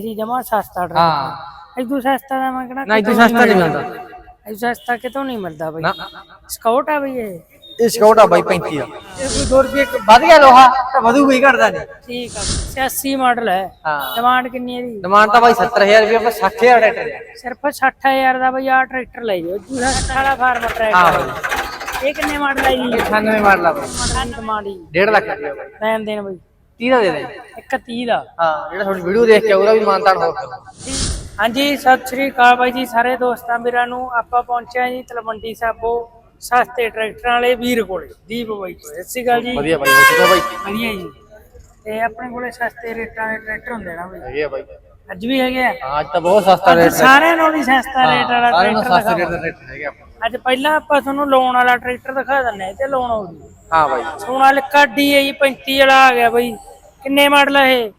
ਸੀ ਜਮਾ ਸਸਤਾ ਡਰ ਹਾਂ। ਇਦੋਂ ਸਸਤਾ ਦਾ ਮੈਂ ਕਿਹੜਾ ਨਾ ਇਦੋਂ ਕਿਤੋਂ ਸਸਤਾ ਨਹੀਂ ਮਿਲਦਾ। ਇਦੋਂ ਸਸਤਾ ਕਿਤੋਂ ਨਹੀਂ ਮਿਲਦਾ ਬਈ। ਨਾ। ਸਕਾਊਟ ਆ ਬਈ ਇਹ। ਇਹ ਸਕੌਟ ਆ ਬਾਈ 35 ਦਾ ਇਹ ਕੋਈ 2 ਰੁਪਏ ਵੱਧ ਗਿਆ ਲੋਹਾ ਤਾਂ ਵਧੂ ਹੀ ਘਟਦਾ ਨਹੀਂ। ਠੀਕ ਆ। 86 ਮਾਡਲ ਹੈ। ਹਾਂ। ਡਿਮਾਂਡ ਕਿੰਨੀ ਹੈ ਦੀ ਡਿਮਾਂਡ ਤਾਂ ਬਾਈ 70000 ਰੁਪਏ ਪਰ 60000 ਟਰੈਕਟਰ ਹੈ ਸਿਰਫ 60000 ਦਾ ਬਈ ਆ ਟਰੈਕਟਰ ਲੈ ਜਾਓ। ਦੂਸਰਾ ਸਾਲਾ ਫਾਰਮ ਹਾਂ ਟਰੈਕਟਰ ਇਹ ਕਿੰਨੇ ਮਾਡਲ ਹੈ ਜੀ? 98 ਮਾਡਲ ਆ ਬਾਈ। ਡਿਮਾਂਡ ਜੀ। 1.5 ਲੱਖ ਰੁਪਏ ਬਾਈ। ਲੈਣ ਦੇਣ ਬਈ। 30 ਦਾ ਦੇ ਦੇ। ਇੱਕ 30 ਦਾ। ਹਾਂ ਜਿਹੜਾ ਤੁਹਾਡੀ ਵੀਡੀਓ ਦੇਖ ਕੇ ਉਹਦਾ ਵੀ ਮਾਨਤਾਨ ਹੋ ਹਾਂਜੀ ਸਤਿ ਸ੍ਰੀ ਅਕਾਲ ਬਾਈ ਜੀ ਸਾਰੇ ਦੋਸਤਾਂ ਵੀਰਾਂ ਨੂੰ ਆਪਾਂ ਪਹੁੰਚੇ ਹਾਂ ਜੀ ਤਲਵੰਡੀ ਸਾਬੋ ਸਸਤੇ ਟਰੈਕਟਰਾਂ ਵਾਲੇ ਵੀਰ ਕੋਲੇ ਦੀਪ ਬਾਈ ਕੋਲੇ। ਸਤਿ ਸ੍ਰੀ ਅਕਾਲ ਜੀ। ਵਧੀਆ ਬਾਈ ਵਧੀਆ ਬਾਈ? ਵਧੀਆ ਜੀ। ਤੇ ਆਪਣੇ ਕੋਲੇ ਸਸਤੇ ਰੇਟਾਂ ਦੇ ਟਰੈਕਟਰ ਹੁੰਦੇ ਨਾ ਬਾਈ। ਹੈਗੇ ਆ ਬਾਈ। ਅੱਜ ਵੀ ਹੈਗੇ ਆ? ਅੱਜ ਤਾਂ ਬਹੁਤ ਸਸਤਾ ਰੇਟ ਸਾਰਿਆਂ ਨੂੰ ਵੀ ਸਸਤਾ ਰੇਟ ਵਾਲਾ ਸਾਰਿਆਂ ਨੂੰ ਟਰੈਕਟਰ ਸਸਤੇ ਰੇਟ ਦਾ ਟਰੈਕਟਰ ਹੈਗੇ ਆਪਾਂ ਅੱਜ ਪਹਿਲਾਂ ਆਪਾਂ ਤੁਹਾਨੂੰ ਲੋਨ ਵਾਲਾ ਟਰੈਕਟਰ ਦਿਖਾ ਦਿੰਨੇ ਆ ਤੇ ਲੋਨ ਜੂ ਹਾਂ ਬਾਈ। ਸੋਨਾਲਿਕਾ ਡੀਆਈ 35 ਵਾਲਾ ਆ ਗਿਆ ਬਾਈ। ਕਿੰਨੇ ਮਾਡਲ ਹੈ ਇਹ?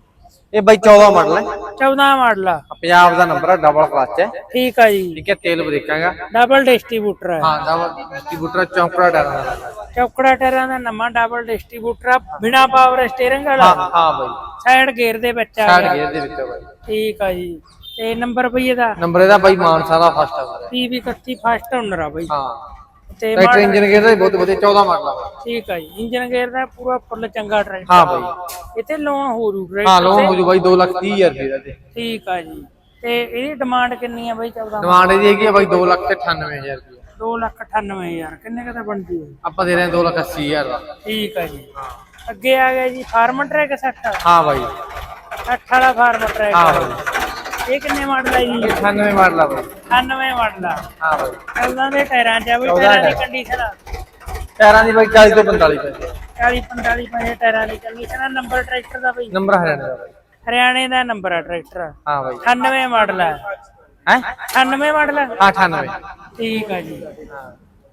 ਇਹ ਬਾਈ 14 ਮਾਡਲ ਹੈ 14 ਮਾਡਲ ਆ। ਪੰਜਾਬ ਦਾ ਨੰਬਰ ਹੈ ਡਬਲ ਕਲਚ ਹੈ ਠੀਕ ਆ ਜੀ। ਠੀਕ ਹੈ ਤੇਲ ਬ੍ਰੇਕਾਂਗਾ ਡਬਲ ਡਿਸਟ੍ਰੀਬਿਊਟਰ ਹੈ ਹਾਂ ਡਬਲ ਡਿਸਟ੍ਰੀਬਿਊਟਰ ਚੌਂਕੜਾ ਡਾਲਾ ਦਾ ਚੌਕੜਾ ਟਾਇਰਾਂ ਦਾ ਨਵਾਂ ਡਬਲ ਡਿਸਟ੍ਰੀਬਿਊਟਰ ਆ ਬਿਨਾ ਪਾਵਰ ਸਟੀਅਰਿੰਗ ਹਾਂ ਵਾਲਾ। ਹਾਂ ਬਾਈ। ਸਾਈਡ ਗੇਅਰ ਦੇ ਵਿੱਚ ਆ ਗਿਆ। ਗੇਅਰ ਦੇ ਵਿੱਚ ਹੈ ਬਾਈ। ਠੀਕ ਆ ਜੀ। ਤੇ ਨੰਬਰ ਬਈ ਇਹਦਾ? ਨੰਬਰ ਇਹਦਾ ਬਾਈ ਮਾਨਸਾ ਦਾ ਫਸਟ ਆ PV 31 ਫਸਟ ਓਨਰ ਆ ਬਈ। ਹਾਂ। ਤੇ ਟਰੈਕਟਰ ਇੰਜਨ ਗੇਅਰ ਦਾ ਵੀ ਬਹੁਤ ਵਧੀਆ 14 ਮਾਡਲ ਆ। ਠੀਕ ਆ ਜੀ ਇੰਜਨ ਗੇਅਰ ਦਾ ਪੂਰਾ ਫੁੱਲ ਚੰਗਾ ਟਰੈਕਟਰ ਹਾਂ ਬਾਈ। ਇੱਥੇ ਲੋਨ ਹੋ ਜੂ ਹਾਂ ਟਰੈਕਟਰ ਲੋਨ ਹੋ ਜੂ ਬਾਈ 2 ਲੱਖ 30 ਹਜ਼ਾਰ ਰੁਪਏ ਦਾ ਤੇ ਠੀਕ ਆ ਜੀ। ਤੇ ਇਹਦੀ ਡਿਮਾਂਡ ਕਿੰਨੀ ਆ ਬਈ 14 ਡਿਮਾਂਡ ਇਹਦੀ ਹੈਗੀ ਆ ਬਾਈ 2 ਲੱਖ ਤੇ 98000 ਰੁਪਏ। 2 ਲੱਖ 98000 ਕਿੰਨੇ ਕਦਾ ਬਣਦੀ ਹੈ? ਆਪਾਂ ਦੇ ਰਹੇ ਹਾਂ 2 ਲੱਖ 80 ਹਜ਼ਾਰ ਦਾ। ਠੀਕ ਆ ਜੀ। ਅੱਗੇ ਆ ਗਿਆ ਜੀ ਫਾਰਮ ਟਰੈਕ 60 ਹਾਂ ਬਾਈ। 60 ਵਾਲਾ ਫਾਰਮ ਟਰੈਕ ਹਾਂ ਬਾਈ। ਇਹ ਕਿੰਨੇ ਮਾਡਲ ਹੈ ਜੀ? 98 ਮਾਡਲ ਆ ਬਾਈ। 98 ਮਾਡਲ ਆ। ਹਾਂ ਬਾਈ। ਚੱਲਦਾ ਦੇ ਟਾਇਰਾਂ 'ਚ ਆ ਬਈ 14 ਟਾਇਰਾਂ ਦੀ ਟਾਇਰ। ਕੰਡੀਸ਼ਨ ਆ। ਟਾਇਰਾਂ ਦੀ ਬਾਈ 40 ਤੋਂ 45 ਪੈਸੇ 40 45 ਪੈਸੇ ਟਾਇਰਾਂ ਦੀ ਕੰਡੀਸ਼ਨ ਆ। ਨੰਬਰ ਟਰੈਕਟਰ ਦਾ ਬਈ। ਨੰਬਰ ਹਰਿਆਣਾ ਦਾ ਬਾਈ। ਹਰਿਆਣੇ ਦਾ ਨੰਬਰ ਆ ਟਰੈਕਟਰ ਹਾਂ ਬਾਈ। 98 ਮਾਡਲ ਆ। ਹੈ? 98 ਮਾਡਲ ਆ? ਹਾਂ 98 ਠੀਕ ਆ ਜੀ।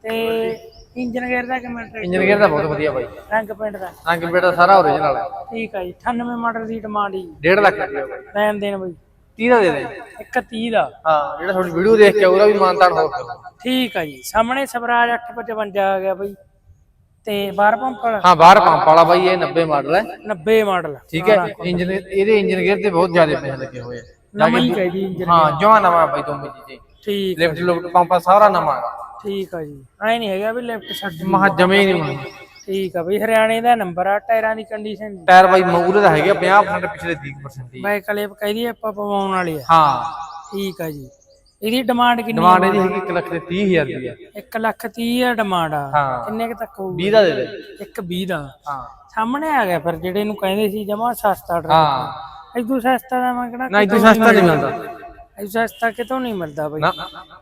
ਤੇ ਇੰਜਨ ਗੇਅਰ ਦਾ ਕਿਵੇਂ ਟਰੈਕਟਰ ਇੰਜਨ ਗੇਅਰ ਦਾ ਬਹੁਤ ਵਧੀਆ ਬਾਈ। ਰੰਗ ਪਿੰਡ ਦਾ। ਰੰਗ ਬੇਟਾ ਸਾਰਾ ਓਰੀਜਨਲ ਹੈ ਠੀਕ ਆ ਜੀ। 98 ਮਾਡਲ ਦੀ ਡਿਮਾਂਡ ਜੀ। 1.5 ਲੱਖ ਰੁਪਏ ਬਾਈ। ਲੈਣ ਦੇਣ ਬਈ। 30 ਦਾ ਦੇ ਦੇ। ਇੱਕ 30 ਦਾ। ਹਾਂ ਜਿਹੜਾ ਤੁਹਾਡੀ ਵੀਡੀਓ ਦੇਖ ਕੇ ਉਹਦਾ ਵੀ ਮਾਨਤਾਨ ਹੋ ਠੀਕ ਆ ਜੀ। ਸਾਹਮਣੇ ਸਵਰਾਜ 855 ਆ ਗਿਆ ਬਈ। ਤੇ ਬਾਰ ਪੰਪ ਵਾਲਾ? ਹਾਂ ਬਾਹਰ ਪੰਪ ਵਾਲਾ ਬਾਈ ਇਹ 90 ਮਾਡਲ ਹੈ। 90 ਮਾਡਲ। ਠੀਕ ਹੈ ਇੰਜਨ ਇਹਦੇ ਇੰਜਨ ਗੇਅਰ ਤੇ ਬਹੁਤ ਜ਼ਿਆਦਾ ਪੈਸੇ ਲੱਗੇ ਹੋਏ ਆ। ਨਵਾਂ ਹੀ ਕਹਿ ਇੰਜਨ ਹਾਂ ਜਮਾ ਨਵਾਂ ਬਾਈ ਤੋਂ ਜੀ ਜੀ। ਠੀਕ ਲਿਫਟ ਲੁਫਟ ਪੰਪਾ ਸਾਰਾ ਨਵਾਂ। ਠੀਕ ਆ ਜੀ। ਐ ਨਹੀਂ ਹੈਗਾ ਵੀ ਲੈਫਟ ਛੱਡ ਮਹਾ ਜਮੇ ਨਹੀਂ ਮੰਨਦੇ ਠੀਕ ਆ ਬਈ ਹਰਿਆਣੇ ਦਾ ਨੰਬਰ ਆ ਟਾਇਰਾਂ ਦੀ ਕੰਡੀਸ਼ਨ ਟਾਇਰ ਬਾਈ ਮੂਰੇ ਦਾ ਹੈਗਾ 50% ਪਿਛਲੇ 30% ਹੀ ਬਾਈਕ ਵਾਲੇ ਕਹਿੰਦੀ ਆਪਾਂ ਪਵਾਉਣ ਵਾਲੀ ਆ। ਹਾਂ। ਠੀਕ ਆ ਜੀ। ਇਹਦੀ ਡਿਮਾਂਡ ਕਿੰਨੀ ਡਿਮਾਂਡ ਇਹਦੀ ਹੈਗੀ 1 ਲੱਖ ਤੇ 30000 ਰੁਪਏ 1 ਲੱਖ 30 ਆ ਡਿਮਾਂਡ ਆ। ਕਿੰਨੇ ਕੁ ਤੱਕ ਹੋਊਗੀ? 20 ਦਾ ਦੇ ਦੇ। ਇੱਕ 20 ਦਾ। ਹਾਂ। ਸਾਹਮਣੇ ਆ ਗਿਆ ਫਿਰ ਜਿਹੜੇ ਨੂੰ ਕਹਿੰਦੇ ਸੀ ਜਮਾ ਸਸਤਾ ਡਰ ਹਾਂ। ਇਦੋਂ ਸਸਤਾ ਦਾ ਮੈਂ ਕਿਹੜਾ ਨਾ ਇਦੋਂ ਸਸਤਾ ਨਹੀਂ ਮਿਲਦਾ। ਇਦੋਂ ਸਸਤਾ ਕਿਤੋਂ ਨਹੀਂ ਮਿਲਦਾ ਬਈ?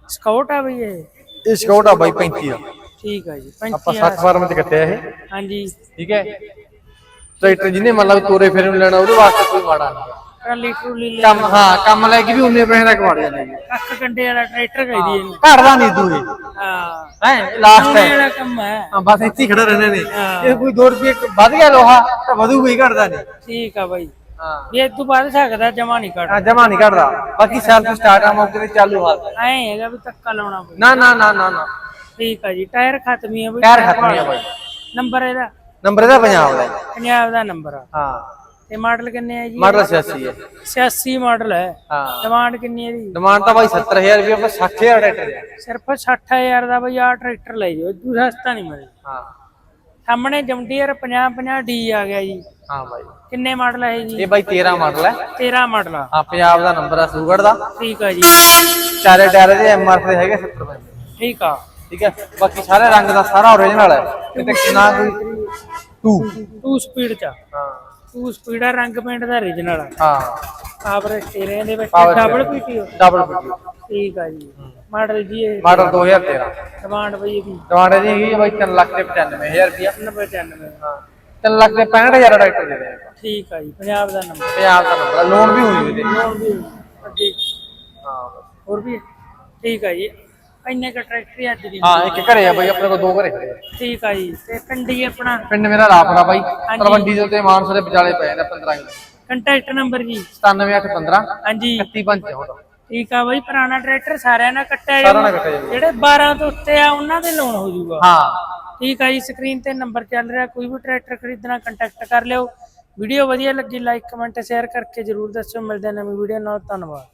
ਸਕਾਊਟ ਆ ਬਈ ਇਹ। ਇਹ ਸਕੌਟ ਆ ਬਾਈ 35 ਦਾ। ਠੀਕ ਆ ਜੀ ਆਪਾਂ 35 60 ਫਾਰਮ ਚ ਕੱਟਿਆ ਇਹ। ਹਾਂਜੀ। ਠੀਕ ਹੈ। ਟਰੈਕਟਰ ਜਿਹਨੇ ਮੰਨ ਲਾ ਤੋਰੇ ਫੇਰੇ ਨੂੰ ਲੈਣਾ ਉਹਦੇ ਵਾਸਤੇ ਕੋਈ ਮਾੜਾ ਨਹੀਂ। ਟਰਾਲੀ ਟਰੂਲੀ ਲੈ ਕੰਮ ਹਾਂ ਕੰਮ ਲੈ ਕੇ ਵੀ ਉਨੇ ਪੈਸੇ ਦਾ ਕਮਾ ਜਾਂਦੇ ਨੇ। ਕੱਖ ਕੰਡੇ ਵਾਲਾ ਟਰੈਕਟਰ ਕਹਿੰਦੀ ਇਹਨੂੰ। ਘਟਦਾ ਨਹੀਂ ਤੂੰ ਇਹ ਹਾਂ। ਹੈ ਲਾਸਟ ਹੈ। ਵਾਲਾ ਕੰਮ ਹੈ। ਹਾਂ ਬਸ ਇੱਥੇ ਹੀ ਖੜਾ ਰਹਿੰਦੇ ਨੇ। ਹਾਂ। ਇਹ ਕੋਈ 2 ਰੁਪਏ ਵੱਧ ਗਿਆ ਲੋਹਾ ਤਾਂ ਵਧੂ ਹੀ ਘਟਦਾ ਨਹੀਂ। ਠੀਕ ਆ ਬਾਈ। ਹਾਂ। ਇਹ ਤੋਂ ਬਾਅਦ ਸਕਦਾ ਜਮਾ ਨਹੀਂ ਕੱਢ ਹਾਂ ਜਮਾ ਨਹੀਂ ਘਟਦਾ। ਬਾਕੀ ਸੈਲਫ ਸਟਾਰਟ ਆ ਮੌਕੇ ਤੇ ਚਾਲੂ ਹਾਲ ਹੈ। ਐ ਹੈਗਾ ਵੀ ਧੱਕਾ ਲਾਉਣਾ ਨਾ ਨਾ ਨਾ ਨਾ ਨਾ। ਠੀਕ ਆ ਜੀ ਟਾਇਰ ਖਤਮੀ ਆ ਬਈ ਟਾਇਰ ਖਤਮ ਆ ਬਾਈ। ਨੰਬਰ ਇਹਦਾ? ਨੰਬਰ ਇਹਦਾ ਪੰਜਾਬ ਦਾ ਹੈ। ਪੰਜਾਬ ਦਾ ਨੰਬਰ ਆ। ਹਾਂ। ਤੇ ਮਾਡਲ ਕਿੰਨੇ ਆ ਜੀ? ਮਾਡਲ 86 ਹੈ 86 ਮਾਡਲ ਹੈ। ਹਾਂ। ਡਿਮਾਂਡ ਕਿੰਨੀ ਹੈ ਦੀ ਡਿਮਾਂਡ ਤਾਂ ਬਾਈ 70000 ਰੁਪਏ ਪਰ 60000 ਟਰੈਕਟਰ ਹੈ ਸਿਰਫ 60000 ਦਾ ਬਈ ਆ ਟਰੈਕਟਰ ਲੈ ਜਾਓ ਦੂਸਰਾ ਸਸਤਾ ਨਹੀਂ ਮਿਲਦਾ। ਹਾਂ। ਸਾਹਮਣੇ ਜਮਡੀਅਰ 50 50 ਡੀ ਆ ਗਿਆ ਜੀ। ਹਾਂ ਬਾਈ। ਕਿੰਨੇ ਮਾਡਲ ਹੈ ਜੀ? ਇਹ ਬਾਈ 13 ਮਾਡਲ ਹੈ। 13 ਮਾਡਲ ਆ। ਹਾਂ ਪੰਜਾਬ ਦਾ ਨੰਬਰ ਹੈ ਸੂਗੜ ਦਾ। ਠੀਕ ਆ ਜੀ। ਚਾਰੇ ਟਾਇਰ ਦੇ ਐਮਆਰ ਦੇ ਹੈਗੇ 70 ਪੈਸੇ ਠੀਕ ਆ। ਠੀਕ ਹੈ? ਬਾਕੀ ਸਾਰੇ ਰੰਗ ਦਾ ਸਾਰਾ ਓਰੀਜਨਲ ਹੈ। ਕਿਤੇ ਨਾ ਕੋਈ ਟੂ 2 ਸਪੀਡ ਚ ਹਾਂ। 2 ਸਪੀਡ ਆ ਰੰਗ ਪੇਂਟ ਦਾ origignal ਆ। ਹਾਂ। ਪਾਵਰ ਸਟੀਅਰਿੰਗ ਦੇ ਵਿੱਚ ਡਬਲ। ਪੀਟੀਓ ਡਬਲ ਪੀਟੀ ਠੀਕ ਆ ਜੀ। ਮਾਡਲ ਜੀ ਇਹ। ਮਾਡਲ 2013 ਡਿਮਾਂਡ ਬਈ ਇਹਦੀ। ਟਮਾਟਰ ਦੀ ਹੈਗੀ ਹੈ ਬਾਈ 3 ਲੱਖ ਤੇ 95000 ਰੁਪਇਆ। 95 ਹਾਂ 3 ਲੱਖ ਤੇ 65000 ਟਰੈਕਟਰ ਦੇ ਦੇ ਆਪਾਂ। ਠੀਕ ਆ ਜੀ ਪੰਜਾਬ ਦਾ ਨੰਬਰ ਪੰਜਾਬ ਦਾ ਨੰਬਰ ਲੋਨ ਵੀ ਹੋਈ ਉਹਦੇ। ਹੋਰ ਵੀ ਅੱਗੇ। ਹਾਂ। ਹੋਰ ਵੀ? ਹੈ? ਠੀਕ ਆ ਜੀ। ਇੰਨੇ ਕ ਟਰੈਕਟਰ ਅੱਜ ਦੀ ਹਾਂ ਇੱਕ ਘਰੇ ਆ ਬਾਈ ਆਪਣੇ ਕੋਲ ਦੋ ਘਰੇ। ਖੜੇ ਆ। ਠੀਕ ਆ ਜੀ ਤੇ ਕੰਡੀ ਆਪਣਾ। ਪਿੰਡ ਮੇਰਾ ਰਾਪੜਾ ਬਾਈ ਤਲਵੰਡੀ ਦੇ ਉੱਤੇ ਮਾਨਸਾ ਦੇ ਵਿਚਾਲੇ ਪਏ ਨੇ 15 ਕਿਲੋ ਕੰਟੈਕਟ ਨੰਬਰ ਜੀ 97815 ਹਾਂਜੀ। 3154 ਠੀਕ ਆ ਬਈ ਪੁਰਾਣਾ ਟਰੈਕਟਰ ਸਾਰਿਆਂ ਨਾਲ ਕੱਟਿਆ ਸਾਰਿਆਂ ਨਾਲ। ਕੱਟਿਆ ਜਾਊਗਾ। ਜਿਹੜੇ 12 ਤੋਂ ਉੱਤੇ ਆ ਉਹਨਾਂ ਦੇ ਲੋਨ ਹੋ ਜਾਊਗਾ। ਹਾਂ। ਠੀਕ ਆ ਜੀ ਸਕਰੀਨ ਤੇ ਨੰਬਰ ਚੱਲ ਰਿਹਾ ਕੋਈ ਵੀ ਟਰੈਕਟਰ ਖਰੀਦਣਾ ਕੰਟੈਕਟ ਕਰ ਲਿਓ। ਵੀਡੀਓ ਵਧੀਆ ਲੱਗੀ ਲਾਈਕ ਕਮੈਂਟ ਸ਼ੇਅਰ ਕਰਕੇ ਜਰੂਰ ਦੱਸਿਓ। ਮਿਲਦੇ ਹਾਂ ਨਵੀਂ ਵੀਡੀਓ ਨਾਲ ਧੰਨਵਾਦ।